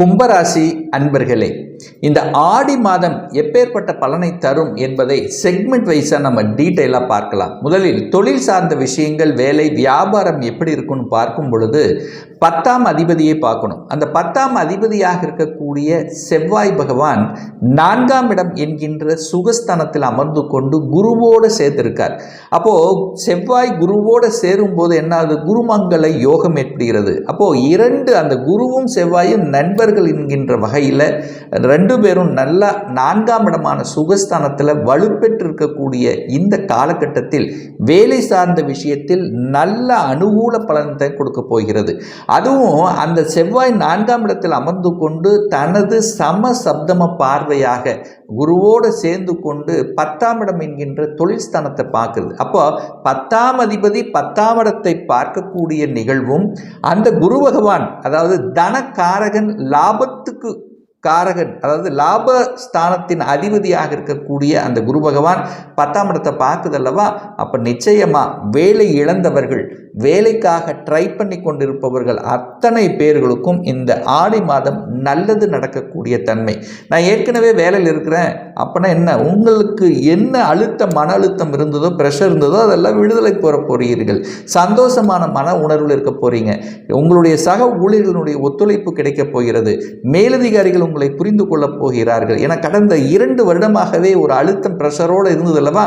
கும்பராசி அன்பர்களே இந்த ஆடி மாதம் எப்பேற்பட்ட பலனை தரும் என்பதை செக்மெண்ட் வைஸாக நம்ம டீட்டெயிலாக பார்க்கலாம். முதலில் தொழில் சார்ந்த விஷயங்கள் வேலை வியாபாரம் எப்படி இருக்குன்னு பார்க்கும் பொழுது பத்தாம் அதிபதியை பார்க்கணும். அந்த பத்தாம் அதிபதியாக இருக்கக்கூடிய செவ்வாய் பகவான் நான்காம் இடம் என்கின்ற சுகஸ்தானத்தில் அமர்ந்து கொண்டு குருவோடு சேர்த்திருக்கார். அப்போது செவ்வாய் குருவோடு சேரும்போது என்ன ஆகுது குருமங்கள யோகம் ஏற்படுகிறது. அப்போது இரண்டு அந்த குருவும் செவ்வாயும் நண்பர்கள் என்கின்ற வகையில் ரெண்டு பேரும் நல்லா நான்காம் இடமான சுகஸ்தானத்தில் வலுப்பெற்றிருக்கக்கூடிய இந்த காலகட்டத்தில் வேலை சார்ந்த விஷயத்தில் நல்ல அனுகூல பலனத்தை கொடுக்க போகிறது. அதுவும் அந்த செவ்வாய் நான்காம் இடத்தில் அமர்ந்து கொண்டு தனது சம சப்தம பார்வையாக குருவோடு சேர்ந்து கொண்டு பத்தாம் இடம் என்கின்ற தொழில் ஸ்தானத்தை பார்க்குறது. அப்போ பத்தாம் அதிபதி பத்தாம் இடத்தை பார்க்கக்கூடிய நிகழ்வும் அந்த குரு பகவான் அதாவது தனக்காரகன் லாபத்துக்கு காரகன் அதாவது லாப ஸ்தானத்தின் அதிபதியாக இருக்கக்கூடிய அந்த குரு பகவான் பத்தாம் இடத்தை பார்க்குதல்லவா அப்போ நிச்சயமாக வேலை இழந்தவர்கள் வேலைக்காக ட்ரை பண்ணி கொண்டிருப்பவர்கள் அத்தனை பேர்களுக்கும் இந்த ஆடி மாதம் நல்லது நடக்கக்கூடிய தன்மை. நான் ஏற்கனவே வேலையில் இருக்கிறேன் அப்போனா என்ன? உங்களுக்கு என்ன அழுத்தம் மன அழுத்தம் இருந்ததோ ப்ரெஷர் இருந்ததோ அதெல்லாம் விடுதலை போற போகிறீர்கள் சந்தோஷமான மன உணர்வில் இருக்க போகிறீங்க உங்களுடைய சக ஊழியர்களுடைய ஒத்துழைப்பு கிடைக்கப் போகிறது. மேலதிகாரிகள் உங்களை புரிந்து கொள்ளப் போகிறார்கள். என கடந்த இரண்டு வருடமாகவே ஒரு அழுத்தம் ப்ரெஷரோடு இருந்தது அல்லவா?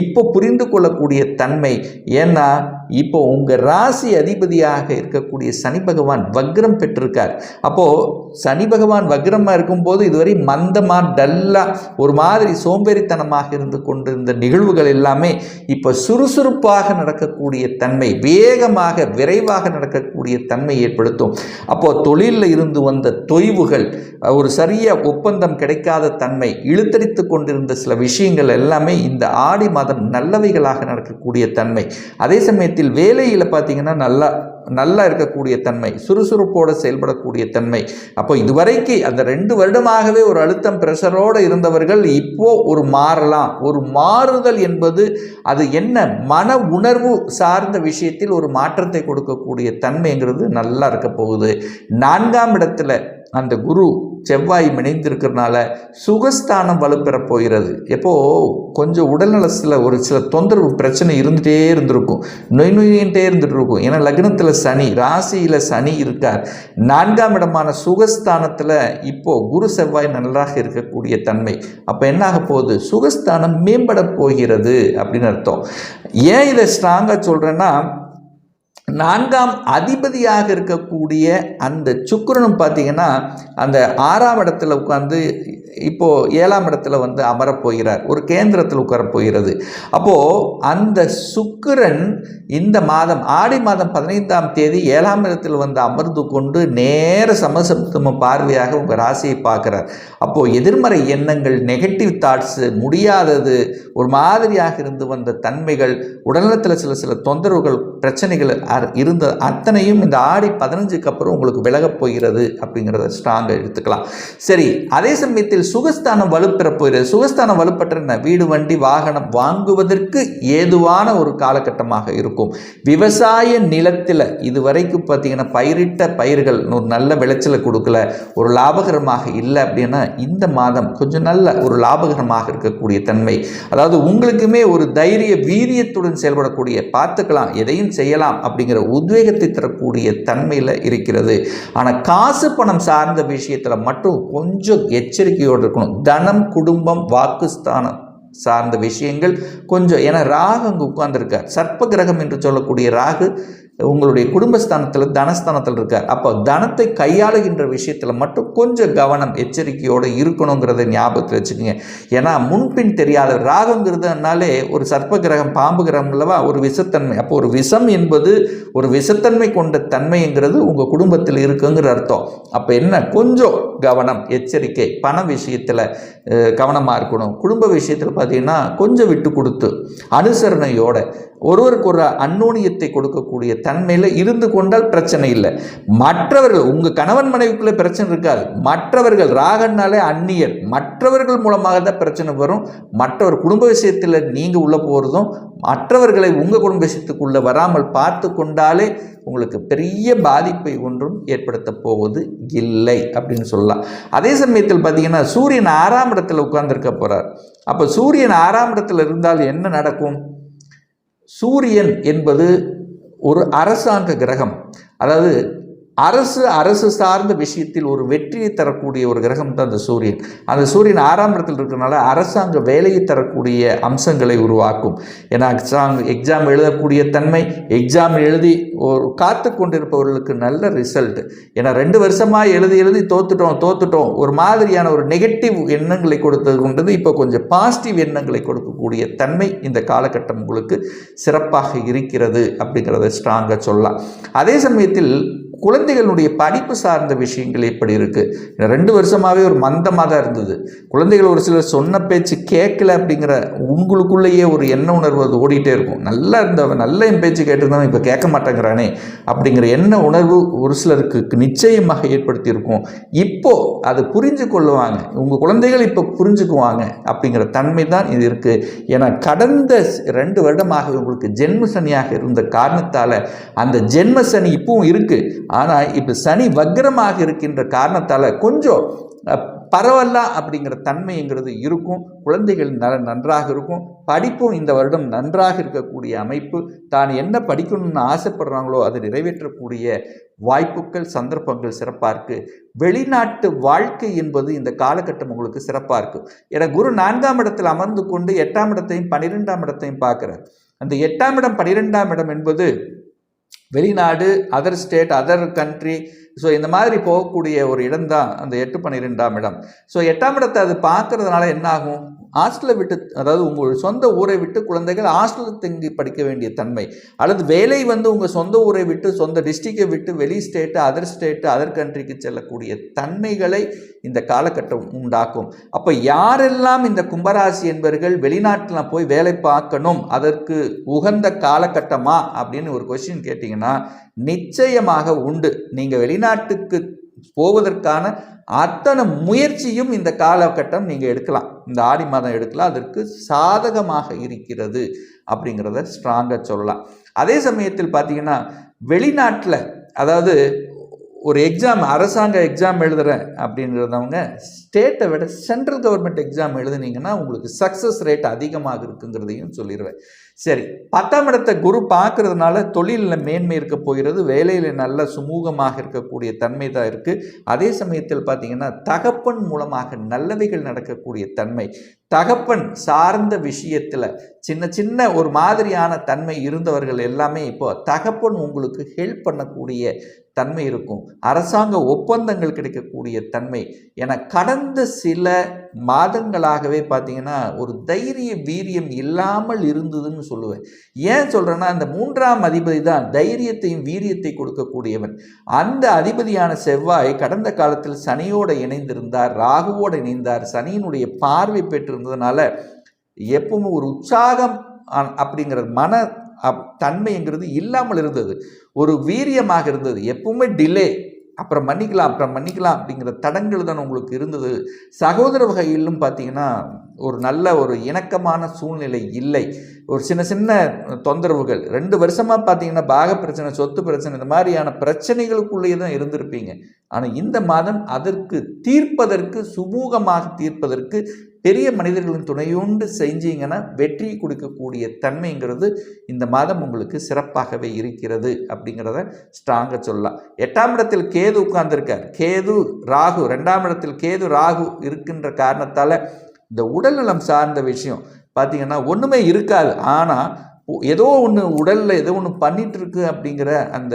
இப்போ புரிந்து கொள்ளக்கூடிய தன்மை. ஏன்னா இப்போ உங்கள் ராசி அதிபதியாக இருக்கக்கூடிய சனி பகவான் வக்ரம் பெற்றிருக்கார். அப்போது சனி பகவான் வக்ரமாக இருக்கும்போது இதுவரை மந்தமாக டல்லாக ஒரு மாதிரி சோம்பேறித்தனமாக இருந்து கொண்டிருந்த நிகழ்வுகள் எல்லாமே இப்போ சுறுசுறுப்பாக நடக்கக்கூடிய தன்மை வேகமாக விரைவாக நடக்கக்கூடிய தன்மை ஏற்படுத்தும். அப்போது தொழிலில் இருந்து வந்த தொய்வுகள் ஒரு சரிய ஒப்பந்தம் கிடைக்காத தன்மை இழுத்தடித்து கொண்டிருந்த சில விஷயங்கள் எல்லாமே இந்த ஆடி மாதம் நல்லவைகளாக நடக்கக்கூடிய தன்மை. அதே சமயத்தில் வேலையில் பார்த்தீங்கன்னா நல்லா நல்லா இருக்கக்கூடிய தன்மை சுறுசுறுப்போடு செயல்படக்கூடிய தன்மை. அப்போ இதுவரைக்கு அந்த ரெண்டு வருடமாகவே ஒரு அழுத்தம் ப்ரெஷரோடு இருந்தவர்கள் இப்போ ஒரு மாறலாம். ஒரு மாறுதல் என்பது அது என்ன? மன உணர்வு சார்ந்த விஷயத்தில் ஒரு மாற்றத்தை கொடுக்கக்கூடிய தன்மைங்கிறது நல்லா இருக்க போகுது. நான்காம் இடத்துல அந்த குரு செவ்வாய் இணைந்திருக்கிறதுனால சுகஸ்தானம் வலுப்பெறப் போகிறது. எப்போ? கொஞ்சம் உடல்நலத்தில் ஒரு சில தொந்தரவு பிரச்சனை இருந்துகிட்டே இருந்திருக்கும். நொய் நொயின்ட்டே இருந்துட்டு இருக்கும் ஏன்னா லக்னத்தில் சனி ராசியில் சனி இருக்கார். நான்காம் இடமான சுகஸ்தானத்தில் இப்போது குரு செவ்வாய் நன்றாக இருக்கக்கூடிய தன்மை. அப்போ என்னாக போகுது? சுகஸ்தானம் மேம்பட போகிறது அப்படின்னு அர்த்தம். ஏன் இதை ஸ்ட்ராங்காக சொல்கிறேன்னா நான்காம் அதிபதியாக இருக்கக்கூடிய அந்த சுக்கிரனும் பார்த்தீங்கன்னா அந்த ஆறாம் இடத்துல உட்காந்து இப்போது ஏழாம் இடத்துல வந்து அமரப்போகிறார் ஒரு கேந்திரத்தில் உட்காரப்போகிறது அப்போது அந்த சுக்கிரன் இந்த மாதம் ஆடி மாதம் பதினைந்தாம் தேதி ஏழாம் இடத்தில் வந்து அமர்ந்து கொண்டு நேர சமசப்தம பார்வையாக உங்கள் ராசியை பார்க்குறார். அப்போது எதிர்மறை எண்ணங்கள் நெகட்டிவ் தாட்ஸு முடியாதது ஒரு மாதிரியாக இருந்து வந்த தன்மைகள் உடல்நலத்தில் சில சில தொந்தரவுகள் பிரச்சனைகள் அ- இருந்த அத்தனையும் இந்த ஆடி பதினஞ்சுக்கு அப்புறம் உங்களுக்கு விலகப் போகிறது அப்படிங்கிறத ஸ்ட்ராங்காக எடுத்துக்கலாம். சரி அதே சமயத்தில் சுகஸ்தானம் வலுப்பெறப் போகிறது. சுகஸ்தானம் வலுப்பெற்ற என்ன? வீடு வண்டி வாகனம் வாங்குவதற்கு ஏதுவான ஒரு காலகட்டமாக இருக்கும். விவசாய நிலத்தில் இதுவரைக்கும் பார்த்தீங்கன்னா பயிரிட்ட பயிர்கள் ஒரு நல்ல விளைச்சலை கொடுக்கல. ஒரு லாபகரமாக இல்லை அப்படின்னா இந்த மாதம் கொஞ்சம் நல்ல ஒரு லாபகரமாக இருக்கக்கூடிய தன்மை. அதாவது உங்களுக்குமே ஒரு தைரிய வீரியத்துடன் செயல்படக்கூடிய பார்த்துக்கலாம் எதையும் செய்யலாம் அப்படிங்கிற உத்வேகத்தை தரக்கூடிய தன்மையில் இருக்கிறது. ஆனால் காசு பணம் சார்ந்த விஷயத்தில் மட்டும் கொஞ்சம் எச்சரிக்கையோடு இருக்கணும். தனம் குடும்பம் வாக்குஸ்தானம் சார்ந்த விஷயங்கள் கொஞ்சம் ஏன்னா ராகு அங்கே உட்கார்ந்துருக்கார். சர்ப்ப கிரகம் என்று சொல்லக்கூடிய ராகு உங்களுடைய குடும்பஸ்தானத்தில் தனஸ்தானத்தில் இருக்கார். அப்போ தனத்தை கையாளுகின்ற விஷயத்தில் மட்டும் கொஞ்சம் கவனம் எச்சரிக்கையோடு இருக்கணுங்கிறத ஞாபகத்தில் வச்சுக்கோங்க. ஏன்னா முன்பின் தெரியாத ராகங்கிறதுனாலே ஒரு சர்ப்ப கிரகம் பாம்பு கிரகம் அல்லவா ஒரு விஷத்தன்மை. அப்போ ஒரு விஷம் என்பது ஒரு விஷத்தன்மை கொண்ட தன்மைங்கிறது உங்கள் குடும்பத்தில் இருக்குங்கிற அர்த்தம். அப்போ என்ன? கொஞ்சம் கவனம் எச்சரிக்கை பண விஷயத்தில் கவனமாக இருக்கணும். குடும்ப விஷயத்தில் பார்த்தீங்கன்னா கொஞ்சம் விட்டு கொடுத்து அனுசரணையோட ஒருவருக்கு ஒரு அந்நோனியத்தை கொடுக்கக்கூடிய தன்மையில் இருந்து கொண்டால் பிரச்சனை இல்லை. மற்றவர்கள் உங்கள் கணவன் மனைவிக்குள்ளே பிரச்சனை இருக்காது. மற்றவர்கள் ராகன்னாலே அந்நியர். மற்றவர்கள் மூலமாக தான் பிரச்சனை வரும். மற்றவர் குடும்ப விஷயத்தில் நீங்கள் உள்ளே போகிறதும் மற்றவர்களை உங்கள் குடும்ப விஷயத்துக்குள்ளே வராமல் பார்த்து கொண்டாலே உங்களுக்கு பெரிய பாதிப்பை ஒன்றும் ஏற்படுத்த போவது இல்லை அப்படின்னு சொல்லலாம். அதே சமயத்தில் பார்த்தீங்கன்னா சூரியன் ஆறாம் இடத்துல உட்கார்ந்துருக்க போகிறார் அப்போ சூரியன் ஆறாம் இடத்துல இருந்தால் என்ன நடக்கும்? சூரியன் என்பது ஒரு அரசாங்க கிரகம். அதாவது அரசு அரசு சார்ந்த விஷயத்தில் ஒரு வெற்றியை தரக்கூடிய ஒரு கிரகம் தான் அந்த சூரியன். அந்த சூரியன் ஆறாம் இடத்தில் இருக்கிறனால அரசாங்க வேலையை தரக்கூடிய அம்சங்களை உருவாக்கும். ஏன்னா எக்ஸாம் எக்ஸாம் எழுதக்கூடிய தன்மை எக்ஸாம் எழுதி ஒரு காத்து கொண்டிருப்பவர்களுக்கு நல்ல ரிசல்ட் ஏன்னா ரெண்டு வருஷமாக எழுதி எழுதி தோத்துட்டோம் தோத்துட்டோம். ஒரு மாதிரியான ஒரு நெகட்டிவ் எண்ணங்களை கொடுத்தது கொண்டது இப்போ கொஞ்சம் பாசிட்டிவ் எண்ணங்களை கொடுக்கக்கூடிய தன்மை இந்த காலகட்டம் உங்களுக்கு சிறப்பாக இருக்கிறது அப்படிங்கிறத ஸ்ட்ராங்காக சொல்லலாம். அதே சமயத்தில் குழந்தைகளுடைய படிப்பு சார்ந்த விஷயங்கள் எப்படி இருக்குது ரெண்டு வருஷமாகவே ஒரு மந்தமாக தான் இருந்தது. குழந்தைகள் ஒரு சிலர் சொன்ன பேச்சு கேட்கல அப்படிங்கிற உங்களுக்குள்ளேயே ஒரு எண்ண உணர்வு அது ஓடிட்டே இருக்கும். நல்லா இருந்தவன் நல்ல என் பேச்சு கேட்டிருந்தவன் இப்போ கேட்க மாட்டேங்கிறானே அப்படிங்கிற எண்ண உணர்வு ஒரு சிலருக்கு நிச்சயமாக ஏற்படுத்தியிருக்கும். இப்போ அது புரிஞ்சு கொள்ளுவாங்க உங்கள் குழந்தைகள் இப்போ புரிஞ்சுக்குவாங்க அப்படிங்கிற தன்மை தான் இது இருக்குது ஏன்னா கடந்த ரெண்டு வருடமாக உங்களுக்கு ஜென்ம சனியாக இருந்த காரணத்தால் அந்த ஜென்ம சனி இப்பவும் இருக்குது ஆனால் இப்போ சனி வக்ரமாக இருக்கின்ற காரணத்தால் கொஞ்சம் பரவலாம் பரவாயில்ல அப்படிங்கிற தன்மைங்கிறது இருக்கும். குழந்தைகள் ந நன்றாக இருக்கும். படிப்பும் இந்த வருடம் நன்றாக இருக்கக்கூடிய அமைப்பு. தான் என்ன படிக்கணும்னு ஆசைப்படுறாங்களோ அதை நிறைவேற்றக்கூடிய வாய்ப்புகள் சந்தர்ப்பங்கள் சிறப்பாக இருக்குது வெளிநாட்டு வாழ்க்கை என்பது இந்த காலகட்டம் உங்களுக்கு சிறப்பாக இருக்குது ஏன்னா குரு நான்காம் இடத்தில் அமர்ந்து கொண்டு எட்டாம் இடத்தையும் பன்னிரெண்டாம் இடத்தையும் பார்க்குறார். அந்த எட்டாம் இடம் பன்னிரெண்டாம் இடம் என்பது வெளிநாடு other state other country so இந்த மாதிரி போகக்கூடிய ஒரு இடம் தான் அந்த எட்டு பன்னிரெண்டாம் இடம். ஸோ எட்டாம் இடத்தை அது பார்க்கறதுனால என்ன ஆகும் ஹாஸ்டலை விட்டு அதாவது உங்கள் சொந்த ஊரை விட்டு குழந்தைகள் ஹாஸ்டலில் தங்கி படிக்க வேண்டிய தன்மை. அல்லது வேலை வந்து உங்கள் சொந்த ஊரை விட்டு சொந்த டிஸ்ட்ரிக்டை விட்டு வெளி ஸ்டேட்டு அதர் ஸ்டேட்டு அதர் கண்ட்ரிக்கு செல்லக்கூடிய தன்மைகளை இந்த காலகட்டம் உண்டாக்கும். அப்போ யாரெல்லாம் இந்த கும்பராசி என்பவர்கள் வெளிநாட்டில் போய் வேலை பார்க்கணும் அதற்கு உகந்த காலகட்டமா? அப்படின்னு ஒரு கொஸ்டின் கேட்டிங்கன்னா நிச்சயமாக உண்டு. நீங்கள் வெளிநாட்டுக்கு போவதற்கான அத்தனை முயற்சியும் இந்த காலகட்டம் நீங்கள் எடுக்கலாம். இந்த ஆடி மாதம் எடுக்கலாம். அதற்கு சாதகமாக இருக்கிறது அப்படிங்கிறத ஸ்ட்ராங்காக சொல்லலாம். அதே சமயத்தில் பார்த்தீங்கன்னா வெளிநாட்டில் அதாவது ஒரு எக்ஸாம் அரசாங்க எக்ஸாம் எழுதுகிறேன் அப்படின்றதவங்க ஸ்டேட்டை விட சென்ட்ரல் கவர்மெண்ட் எக்ஸாம் எழுதுனீங்கன்னா உங்களுக்கு சக்ஸஸ் ரேட் அதிகமாக இருக்குங்கிறதையும் சொல்லிடுவேன் சரி பத்தாம் இடத்தை குரு பார்க்கறதுனால தொழிலில் மேன்மை இருக்க போகிறது வேலையில் நல்ல சுமூகமாக இருக்கக்கூடிய தன்மை தான் இருக்குது அதே சமயத்தில் பார்த்தீங்கன்னா தகப்பன் மூலமாக நல்லவைகள் நடக்கக்கூடிய தன்மை. தகப்பன் சார்ந்த விஷயத்தில் சின்ன சின்ன ஒரு மாதிரியான தன்மை இருந்தவர்கள் எல்லாமே இப்போ தகப்பன் உங்களுக்கு ஹெல்ப் பண்ணக்கூடிய தன்மை இருக்கும். அரசாங்க ஒப்பந்தங்கள் கிடைக்கக்கூடிய தன்மை. என கடந்த சில மாதங்களாகவே பார்த்தீங்கன்னா ஒரு தைரிய வீரியம் இல்லாமல் இருந்ததுன்னு சொல்லுவேன். ஏன் சொல்கிறேன்னா அந்த மூன்றாம் அதிபதி தான் தைரியத்தையும் வீரியத்தை கொடுக்கக்கூடியவன். அந்த அதிபதியான செவ்வாய் கடந்த காலத்தில் சனியோடு இணைந்திருந்தார் ராகுவோடு இணைந்தார் சனியினுடைய பார்வை பெற்றிருந்ததுனால எப்பவும் ஒரு உற்சாகம் அ- அப்படிங்கிற மன அப்- தன்மைங்கிறது இல்லாமல் இருந்தது. ஒரு வீரியமாக இருந்தது. எப்பவுமே டிலே அப்புறம் மன்னிக்கலாம் அப்புறம் மன்னிக்கலாம் அப்படிங்கிற தடங்கள் தான் உங்களுக்கு இருந்தது. சகோதர வகையிலும் பார்த்தீங்கன்னா ஒரு நல்ல ஒரு இணக்கமான சூழ்நிலை இல்லை. ஒரு சின்ன சின்ன தொந்தரவுகள். ரெண்டு வருஷமாக பார்த்தீங்கன்னா பாக பிரச்சனை சொத்து பிரச்சனை இந்த மாதிரியான பிரச்சனைகளுக்குள்ளேயே தான் இருந்திருப்பீங்க. ஆனால் இந்த மாதம் அதற்கு தீர்ப்பதற்கு சுமூகமாக தீர்ப்பதற்கு பெரிய மனிதர்களின் துணையோண்டு செஞ்சீங்கன்னா வெற்றி கொடுக்கக்கூடிய தன்மைங்கிறது இந்த மாதம் உங்களுக்கு சிறப்பாகவே இருக்கிறது அப்படிங்கிறத ஸ்ட்ராங்காக சொல்லலாம். எட்டாம் இடத்தில் கேது உட்கார்ந்துருக்கார். கேது ராகு ரெண்டாம் இடத்தில் கேது ராகு இருக்கின்ற காரணத்தால் இந்த உடல்நலம் சார்ந்த விஷயம் பார்த்தீங்கன்னா ஒன்றுமே இருக்காது. ஆனால் ஏதோ ஒன்று உடலில் ஏதோ ஒன்று பண்ணிட்டு இருக்கு அப்படிங்கிற அந்த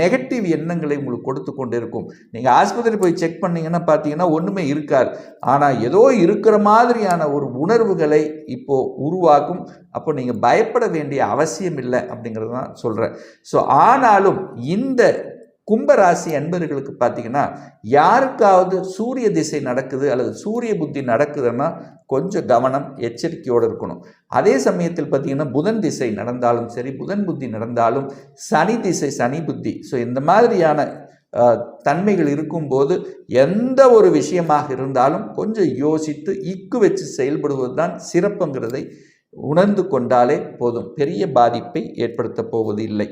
நெகட்டிவ் எண்ணங்களை உங்களுக்கு கொடுத்து கொண்டு இருக்கும் நீங்கள் ஆஸ்பத்திரி போய் செக் பண்ணீங்கன்னா பார்த்தீங்கன்னா ஒன்றுமே இருக்காது. ஆனால் ஏதோ இருக்கிற மாதிரியான ஒரு உணர்வுகளை இப்போது உருவாக்கும். அப்போ நீங்கள் பயப்பட வேண்டிய அவசியம் இல்லை அப்படிங்கிறது தான் சொல்கிறேன் ஸோ ஆனாலும் இந்த கும்பராசி அன்பர்களுக்கு பார்த்தீங்கன்னா யாருக்காவது சூரிய திசை நடக்குது அல்லது சூரிய புத்தி நடக்குதுன்னா கொஞ்சம் கவனம் எச்சரிக்கையோடு இருக்கணும். அதே சமயத்தில் பார்த்தீங்கன்னா புதன் திசை நடந்தாலும் சரி புதன் புத்தி நடந்தாலும் சனி திசை சனி புத்தி. ஸோ இந்த மாதிரியான தன்மைகள் இருக்கும்போது எந்த ஒரு விஷயமாக இருந்தாலும் கொஞ்சம் யோசித்து இக்கு வச்சு செயல்படுவது தான் சிறப்புங்கிறதை உணர்ந்து கொண்டாலே போதும். பெரிய பாதிப்பை ஏற்படுத்தப் போவது இல்லை